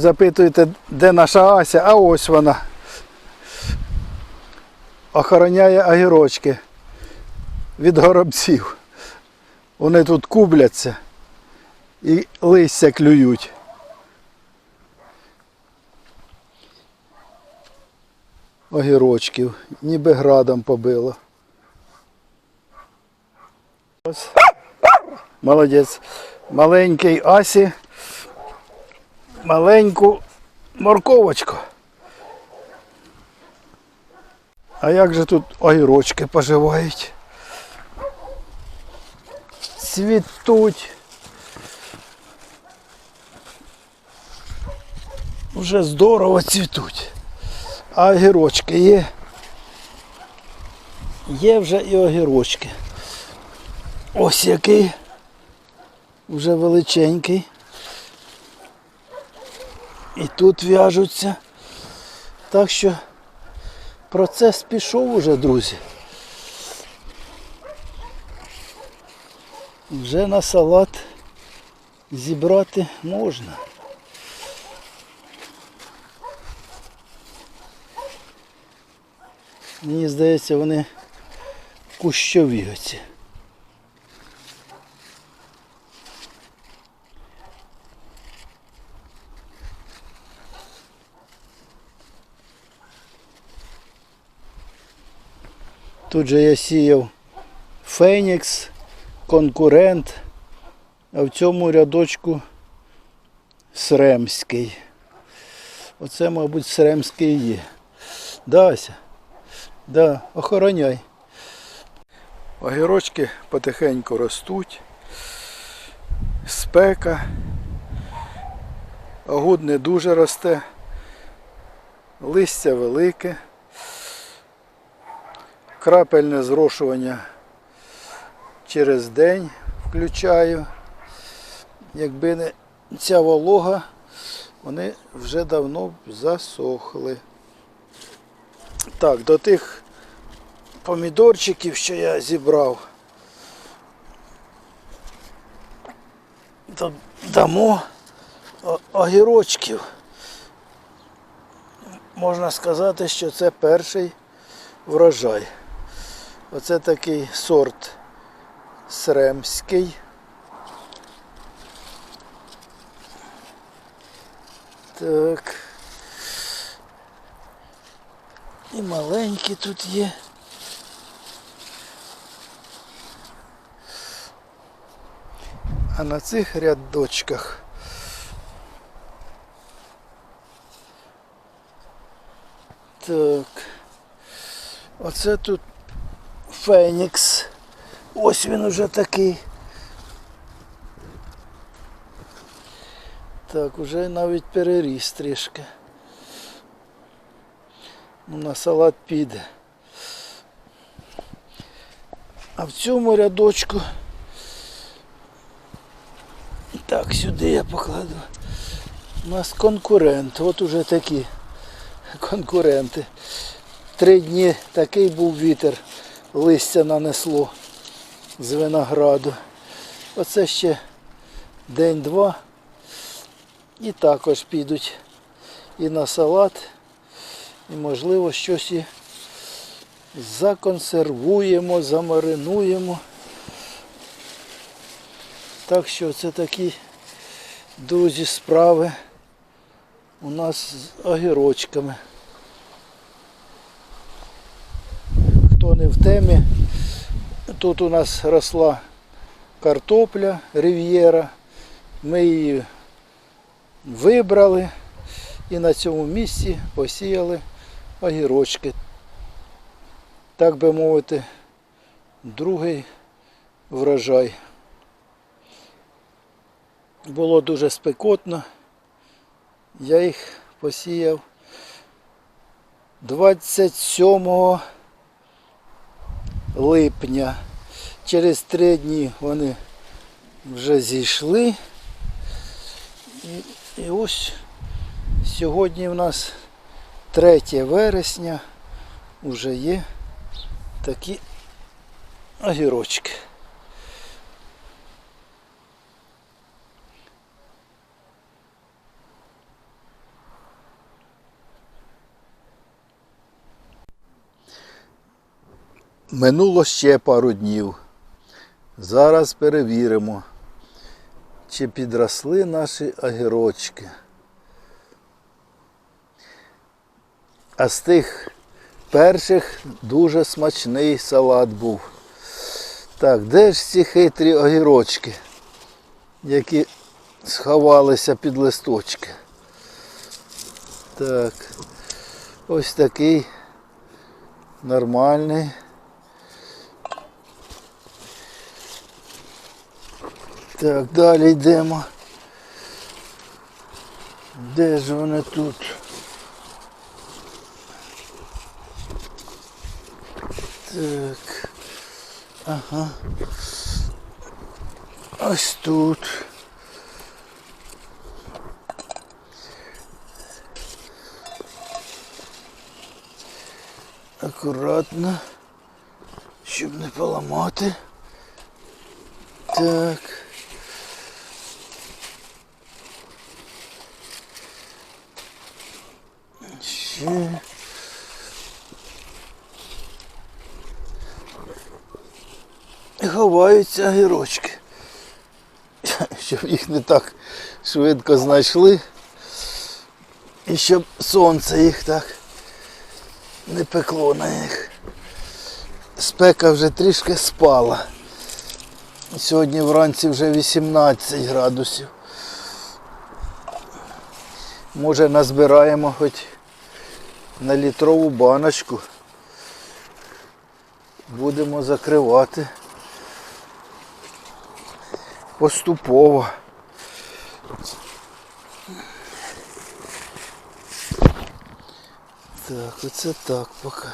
запитуєте, де наша Ася, а ось вона. Охороняє огірочки від горобців. Вони тут кубляться і листя клюють. Огірочків, ніби градом побило. Ось. Молодець. Маленький Асі. Маленьку морковочку. А як же тут огірочки поживають? Цвітуть. Вже здорово цвітуть. А огірочки є. Є вже і огірочки. Ось який. Вже величенький. І тут в'яжуться. Так що процес пішов уже, друзі. Вже на салат зібрати можна. Мені здається, вони кущові оці. Тут же я сіяв Фенікс, конкурент, а в цьому рядочку Сремський. Оце, мабуть, Сремський є. Да, Ася? Да, охороняй. Огірочки потихеньку ростуть. Спека. Огуд не дуже росте. Листя велике. Крапельне зрошування через день включаю. Якби не ця волога, вони вже давно б засохли. Так, до тих помідорчиків, що я зібрав, то дамо огірочків. Можна сказати, що це перший врожай. Оце такий сорт сремський. Так. І маленькі тут є. А на цих рядочках так. Оце тут Фенікс. Ось він уже такий. Так, уже навіть переріс трішки. Ну, на салат піде. А в цьому рядочку. Так, сюди я покладу. У нас конкурент. От уже такі конкуренти. Три дні такий був вітер, листя нанесло з винограду. Оце ще день-два. І також підуть і на салат, і можливо щось і законсервуємо, замаринуємо. Так що це такі друзі справи у нас з огірочками. Не в темі, тут у нас росла картопля рів'єра. Ми її вибрали і на цьому місці посіяли огірочки. Так би мовити, другий врожай. Було дуже спекотно. Я їх посіяв 27 липня. Через три дні вони вже зійшли. І, і ось сьогодні в нас 3 вересня вже є такі огірочки. Минуло ще пару днів. Зараз перевіримо, чи підросли наші огірочки. А з тих перших дуже смачний салат був. Так, де ж ці хитрі огірочки, які сховалися під листочки? Так, ось такий нормальний. Так, далі йдемо. Де ж вони тут? Так. Ага. Ось тут. Акуратно, щоб не поламати. Так. Ще. Ховаються огірочки. Щоб їх не так швидко знайшли. І щоб сонце їх так не пекло на них. Спека вже трішки спала. Сьогодні вранці вже 18 градусів. Може назбираємо хоч на літрову баночку. Будемо закривати поступово. Так, оце так поки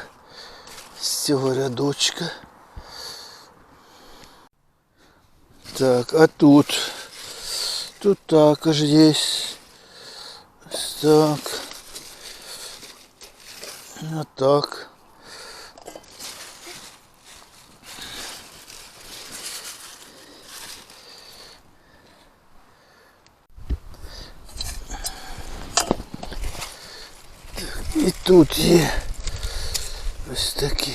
з цього рядочка. Так, а тут? Тут також є. Так. Отак. І тут є ось такі.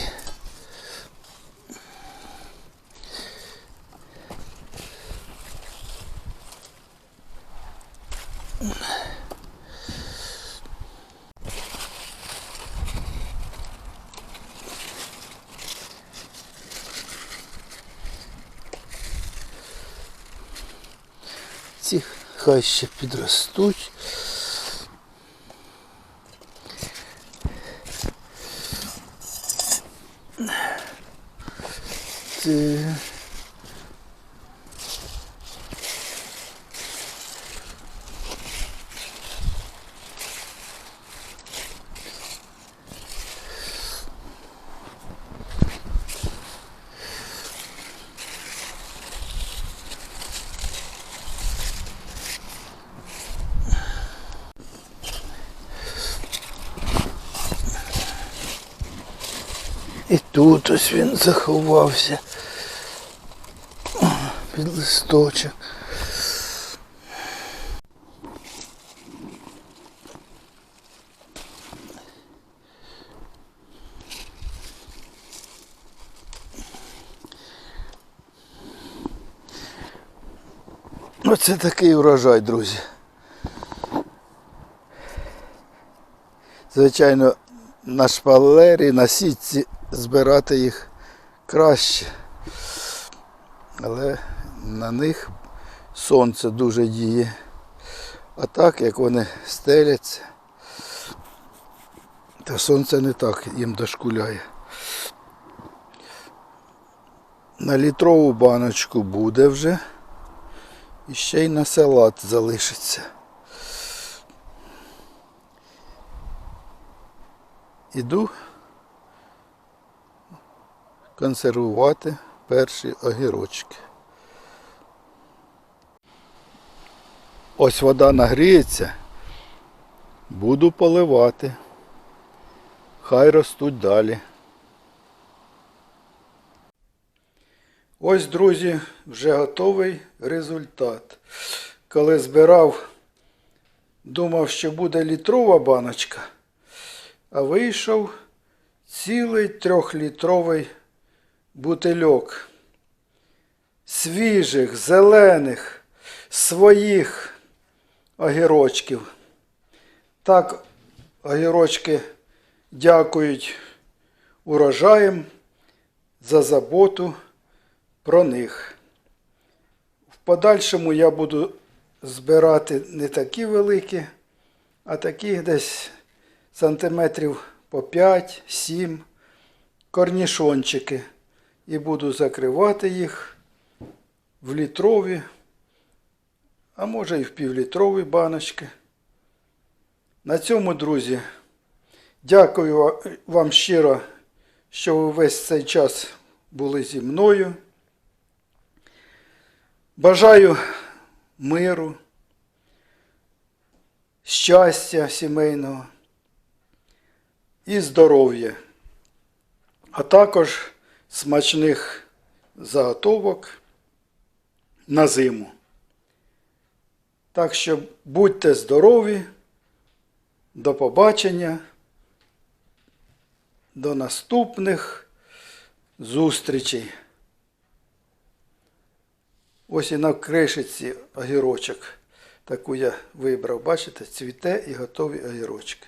Ці хай ще підростуть. Ти... тут ось він заховався під листочок. Оце такий урожай, друзі. Звичайно, на шпалері, на сітці збирати їх краще. Але на них сонце дуже діє. А так, як вони стеляться, то сонце не так їм дошкуляє. На літрову баночку буде вже. І ще й на салат залишиться. Іду консервувати перші огірочки. Ось вода нагріється, буду поливати. Хай ростуть далі. Ось, друзі, вже готовий результат. Коли збирав, думав, що буде літрова баночка, а вийшов цілий трьохлітровий бутильок свіжих, зелених, своїх огірочків. Так огірочки дякують урожаєм за заботу про них. В подальшому я буду збирати не такі великі, а такі десь сантиметрів по 5-7 корнішончики. І буду закривати їх в літрові, а може і в півлітрові баночки. На цьому, друзі, дякую вам щиро, що ви весь цей час були зі мною. Бажаю миру, щастя сімейного і здоров'я, а також смачних заготовок на зиму. Так що будьте здорові, до побачення, до наступних зустрічей. Ось і на кришиці огірочок. Таку я вибрав, бачите, цвіте і готові огірочки.